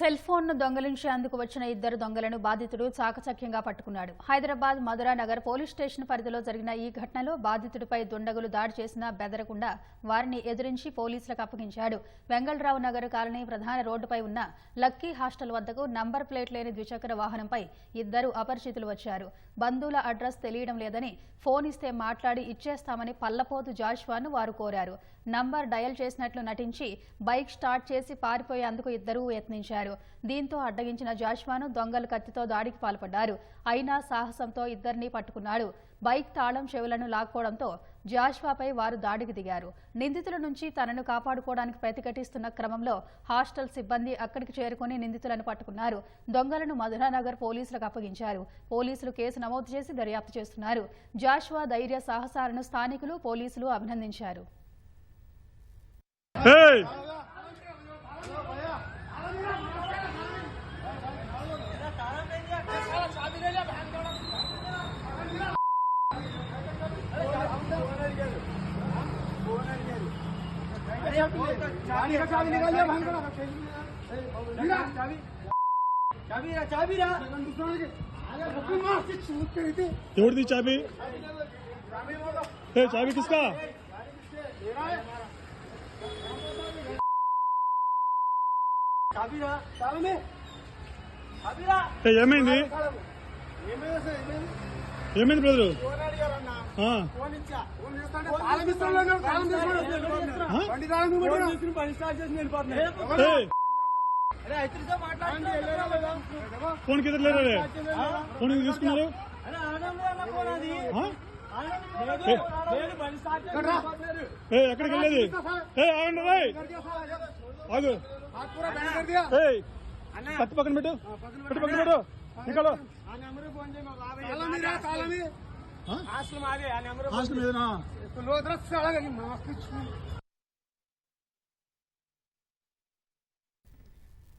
Cell ఫోన్ను దొంగలించేందుకు వచ్చిన ఇద్దరు దొంగలను బాధితుడు చాకచక్యంగా పట్టుకున్నాడు. హైదరాబాద్ మధురా నగర్ పోలీస్ స్టేషన్ పరిధిలో జరిగిన ఈ ఘటనలో బాధితుడిపై దుండగులు దాడి చేసినా బెదరకుండా వారిని ఎదిరించి పోలీసులకు అప్పగించాడు. వెంగళరావు నగర్ కాలనీ ప్రధాన రోడ్డుపై ఉన్న లక్కీ హాస్టల్ వద్దకు నంబర్ ప్లేట్ లేని ద్విచక్ర వాహనంపై ఇద్దరు అపరిచితులు వచ్చారు. బంధువుల అడ్రస్ తెలియడం లేదని ఫోన్ ఇస్తే మాట్లాడి ఇచ్చేస్తామని పల్లపోతు జాషువాను వారు కోరారు. నంబర్ డయల్ చేసినట్లు నటించి బైక్ స్టార్ట్ చేసి పారిపోయేందుకు ఇద్దరూ యత్నించారు. దీంతో అడ్డగించిన జాష్వాను దొంగలు కత్తితో దాడికి పాల్పడ్డారు. అయినా సాహసంతో ఇద్దరిని పట్టుకున్నాడు. బైక్ తాళం చెవులను లాక్కోవడంతో జాష్వాపై వారు దాడికి దిగారు. నిందితుల నుంచి తనను కాపాడుకోవడానికి ప్రతిఘటిస్తున్న క్రమంలో హాస్టల్ సిబ్బంది అక్కడికి చేరుకుని నిందితులను పట్టుకున్నారు. దొంగలను మధురానగర్ పోలీసులకు అప్పగించారు. పోలీసులు కేసు నమోదు చేసి దర్యాప్తు చేస్తున్నారు. జాష్వా ధైర్య సాహసాలను స్థానికులు పోలీసులు అభినందించారు. तो- तो- चाबी चाबी निकाल भाँग चाबी। चाबी। रहा चाबी रहा। तोड़ दी चाबी। चाबी किसका? चाबी रहा। चाबी में। ఏమైంది? ఏమైంది బ్రదరు? ఫోన్ కింద లేరా? ఫోన్ తీసుకున్నారు? ఎక్కడికి వెళ్ళేది? ఏ ఆగండి రాయ్. ఆగు. కత్తి పక్కన పెట్టు. పెట్టు. పక్కన పెట్టు. ఇంకా హాస్టల్ మాది హాస్టల్